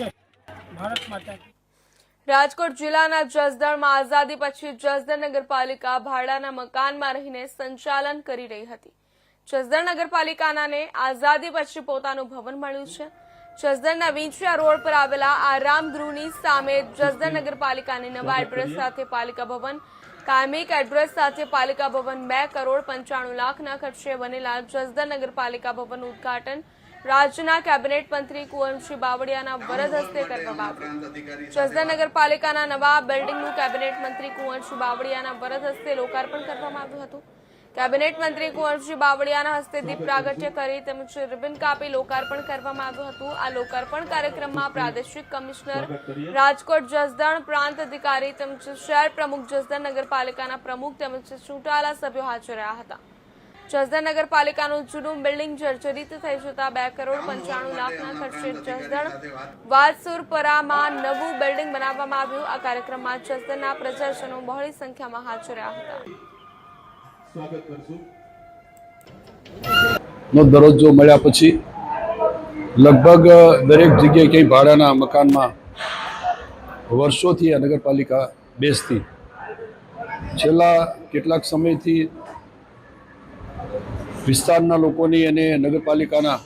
છે. ભારત માતા રાજકોટ જિલ્લાના જસદણમાં આઝાદી પછી જસદણ નગરપાલિકા ભાડાના મકાનમાં રહીને સંચાલન કરી રહી હતી. જસદણ નગરપાલિકાને આઝાદી પછી પોતાનું ભવન મળ્યું છે. જસદણના વિંછિયા રોડ પર આવેલા આરામ ગૃહની સામે જસદણ નગરપાલિકાની નવા એડ્રેસ સાથે પાલિકા ભવન કાયમિક એડ્રેસ સાથે પાલિકા ભવન બે કરોડ પંચાણું લાખના ખર્ચે બનેલા જસદણ નગરપાલિકા ભવનનું ઉદ્ઘાટન રાજ્યના કેબિનેટ મંત્રી કુંવરજી બાવળિયાના વરદ હસ્તે કરવામાં આવ્યું. જસદણ નગરપાલિકાના નવા બિલ્ડિંગનું કેબિનેટ મંત્રી કુંવરજી બાવળિયાના વરદ હસ્તે લોકાર્પણ કરવામાં આવ્યું હતું. કેબિનેટ મંત્રી કુંવરજી બાવળિયાના હસ્તે દીપ પ્રાગટ્ય કરી તેમજ રિબન કાપી લોકાર્પણ કરવામાં આવ્યું હતું. આ લોકાર્પણ કાર્યક્રમમાં પ્રાદેશિક કમિશનર રાજકોટ જસદણ, પ્રાંત અધિકારી તેમજ શહેર પ્રમુખ જસદણ નગરપાલિકાના પ્રમુખ તેમજ ચૂંટાયેલા સભ્યો હાજર રહ્યા હતા. જસદણ નગરપાલિકાનું જૂનું બિલ્ડિંગ જર્જરિત થઈ જતા બે કરોડ પંચાણું લાખના ખર્ચે જસદણ વાલસુરપરામાં નવું બિલ્ડિંગ બનાવવામાં આવ્યું. આ કાર્યક્રમમાં જસદણના પ્રજાજનો બહોળી સંખ્યામાં હાજર રહ્યા હતા. નો દરજ્જો મળ્યા પછી લગભગ દરેક જગ્યાએ ક્યાંય ભાડાના મકાનમાં વર્ષોથી આ નગરપાલિકા બેસતી. છેલ્લા કેટલાક સમયથી વિસ્તારના લોકોની અને નગરપાલિકાના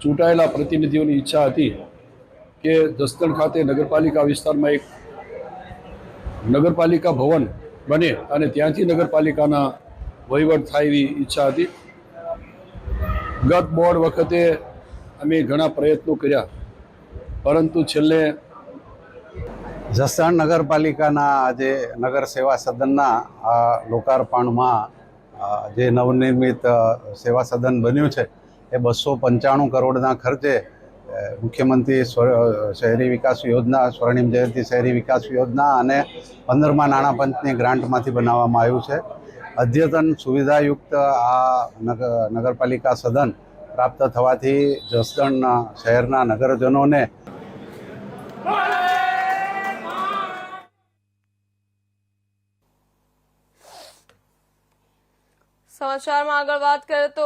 ચૂંટાયેલા પ્રતિનિધિઓની ઈચ્છા હતી કે જસદણ ખાતે નગરપાલિકા વિસ્તારમાં એક નગરપાલિકા ભવન બને અને ત્યાંથી નગરપાલિકાના વહીવટ થાય એવી ઈચ્છા હતી. ગત બોર્ડ વખતે અમે ઘણા પ્રયત્નો કર્યા, પરંતુ છેલ્લે જસણ નગરપાલિકાના આજે નગર સેવા સદનના લોકાર્પણમાં જે નવનિર્મિત સેવા સદન બન્યું છે, એ બસો પંચાણું કરોડના ખર્ચે મુખ્યમંત્રી શહેરી વિકાસ યોજના, સ્વર્ણિમ જયંતિ શહેરી વિકાસ યોજના અને પંદરમા નાણાં પંચની ગ્રાન્ટમાંથી બનાવવામાં આવ્યું છે. અદ્યતન સુવિધાયુક્ત આ નગર નગરપાલિકા સદન પ્રાપ્ત થવાથી જસદણ શહેરના નગરજનોને સમાચારમાં આગળ વાત કરીએ તો